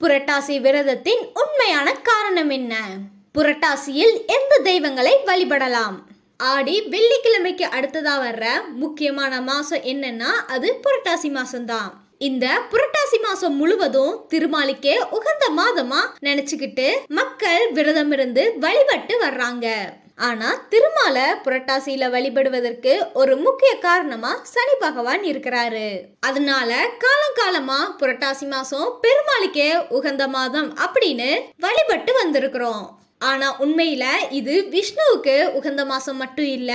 புரட்டாசி விரதத்தின் உண்மையான காரணம் என்ன? புரட்டாசியில் எந்த தெய்வங்களை வழிபடலாம்? ஆடி வெள்ளிக்கிழமைக்கு அடுத்ததா வர்ற முக்கியமான மாசம் என்னன்னா அது புரட்டாசி மாசம்தான். இந்த புரட்டாசி மாசம் முழுவதும் திருமாலிக்கே உகந்த மாதமா நினைச்சுக்கிட்டு மக்கள் விரதம் இருந்து வழிபட்டு வர்றாங்க. ஆனால் திருமால புரட்டாசியில வழிபடுவதற்கு ஒரு முக்கிய காரணமா சனி பகவான் இருக்கிறாரு. அதனால காலங்காலமாக புரட்டாசி மாசம் பெருமாளுக்கே உகந்த மாதம் அப்படின்னு வழிபட்டு வந்திருக்கிறோம். ஆனா உண்மையில இது விஷ்ணுவுக்கு உகந்த மாசம் மட்டும் இல்ல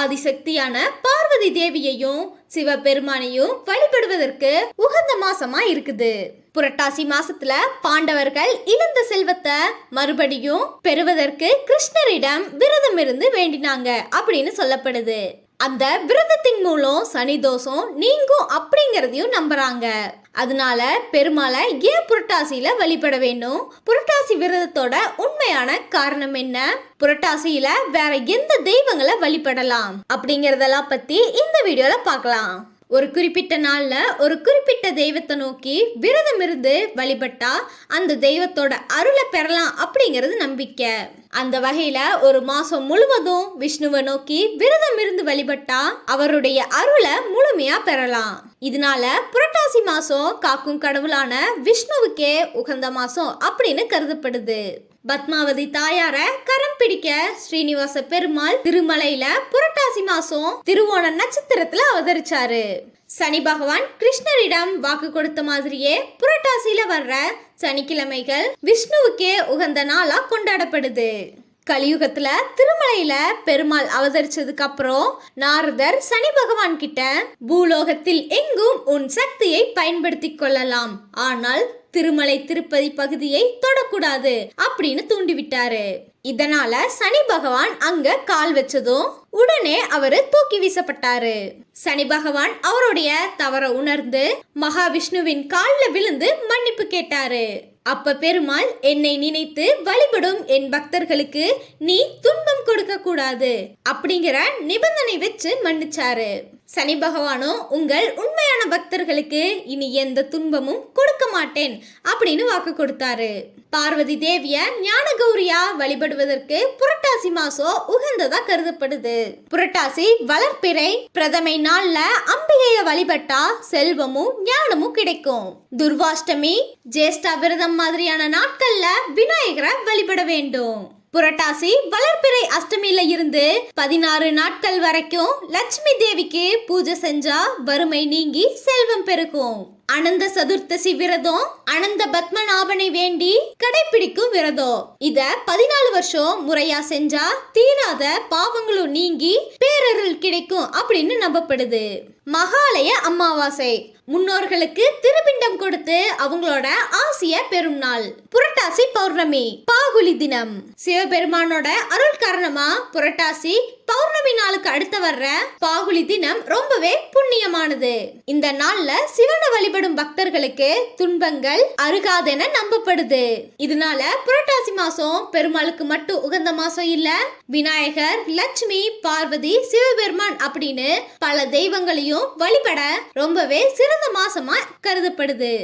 ஆதிசக்தியான பார்வதி தேவியையும் சிவபெருமானையும் வழிபடுவதற்கு உகந்த மாசமா இருக்குது. புரட்டாசி மாசத்துல பாண்டவர்கள் இழந்த செல்வத்தை மறுபடியும் பெறுவதற்கு கிருஷ்ணரிடம் விரதம் இருந்து வேண்டினாங்க அப்படின்னு சொல்லப்படுது. அந்த விரதத்தின் மூலம் சனி தோஷம் நீங்கும் அப்படிங்கறதையும் நம்புறாங்க. அதனால பெருமாளை ஏன் புரட்டாசியில வழிபட வேண்டும்? புரட்டாசி விரதத்தோட உண்மையான காரணம் என்ன? புரட்டாசியில வேற எந்த தெய்வங்களை வழிபடலாம்? அப்படிங்கறதெல்லாம் பத்தி இந்த வீடியோல பார்க்கலாம். ஒரு குறிப்பிட்ட நாளில் ஒரு குறிப்பிட்ட தெய்வத்தை நோக்கி விரதம் இருந்து வழிபட்டா அந்த தெய்வத்தோட அருளை பெறலாம் அப்படிங்கிறது நம்பிக்கை. அந்த வகையில் ஒரு மாதம் முழுவதும் விஷ்ணுவை நோக்கி விரதம் இருந்து வழிபட்டா அவருடைய அருளை முழுமையாக பெறலாம். இதனால புரட்டாசி மாதம் காக்கும் கடவுளான விஷ்ணுவுக்கே உகந்த மாதம் அப்படின்னு கருதப்படுது. பத்மாவதி தாயார கரம் பிடிக்க ஸ்ரீனிவாச பெருமாள் திருமலையில புரட்டாசி மாசம் திருவோண நட்சத்திரத்துல அவதரிச்சாரு. சனி பகவான் கிருஷ்ணரிடம் வாக்கு கொடுத்த மாதிரியே புரட்டாசியில வர்ற சனிக்கிழமைகள் விஷ்ணுவுக்கே உகந்த நாளா கொண்டாடப்படுது. கலியுகத்துல திருமலையில பெருமாள் அவதரிச்சதுக்கு அப்புறம் நாரதர் சனி பகவான் கிட்ட பூலோகத்தில் எங்கும் உன் சக்தியை பயன்படுத்தி கொள்ளலாம். ஆனால் திருமலை திருப்பதி பகுதியை தொடக்கூடாது அப்படின்னு தூண்டிவிட்டாரு. இதனால சனி பகவான் அங்க கால் வச்சதும் உடனே அவரு தூக்கி வீசப்பட்டாரு. சனி பகவான் அவருடைய தவற உணர்ந்து மகாவிஷ்ணுவின் கால்ல விழுந்து மன்னிப்பு கேட்டாரு. அப்ப பெருமாள் என்னை நினைத்து வழிபடும் என் பக்தர்களுக்கு நீ துன்பம் கொடுக்க கூடாது அப்படிங்கிற நிபந்தனை வச்சு மன்னிச்சாரு. சனி பகவானோ உங்கள் உண்மையான பக்தர்களுக்கு இனி எந்த துன்பமும் கொடுக்க மாட்டேன் அப்படின்னு வாக்கு கொடுத்தாரு. பார்வதி தேவிய ஞான கௌரியா வழிபடுவதற்கு புரட்டாசி மாசம் உகந்ததா கருதப்படுது. புரட்டாசி வளர்ப்பிறை பிரதமை நாள்ல அம்பிகைய வழிபட்டா செல்வமும் ஞானமும் கிடைக்கும். துர்வாஷ்டமி ஜேஷ்டா விரதம் மாதிரியான நாட்கள்ல விநாயகரை வழிபட வேண்டும். புரட்டாசி வளர்ப்பிறை அஷ்டமியில இருந்து பதினாறு நாட்கள் வரைக்கும் லட்சுமி தேவிக்கு பூஜை செஞ்சா வறுமை நீங்கி செல்வம் பெருகும். அனந்த சதுர்த்தசி விரதம் அனந்த பத்மநாபனை வேண்டி கடைபிடிக்கும் விரதம். இத பதினாலு வருஷம் முறையா செஞ்சா தீராத பாவங்களும் நீங்கி பேரருள் கிடைக்கும் அப்படின்னு நம்பப்படுது. மகாலய அமாவாசை. முன்னோர்களுக்கு திருபிண்டம் கொடுத்து அவங்களோட ஆசிய பெரும் நாள் புரட்டாசி பௌர்ணமி பாகுலி தினம். சிவபெருமானோட அருள் காரணமா புரட்டாசி பௌர்ணமி நாளுக்கு அடுத்து வர்ற பாகுலி தினம் ரொம்பவே புண்ணியமானது. இந்த நாள்ல சிவனை வழிபடும் பக்தர்களுக்கு துன்பங்கள் அருகாதென நம்பப்படுது. இதனால புரட்டாசி மாசம் பெருமாளுக்கு மட்டும் உகந்த மாசம் இல்ல. விநாயகர் லட்சுமி பார்வதி சிவபெருமான் அப்படின்னு பல தெய்வங்களையும் வழிபட ரொம்பவே சிறந்த மாசமா கருதப்படுது.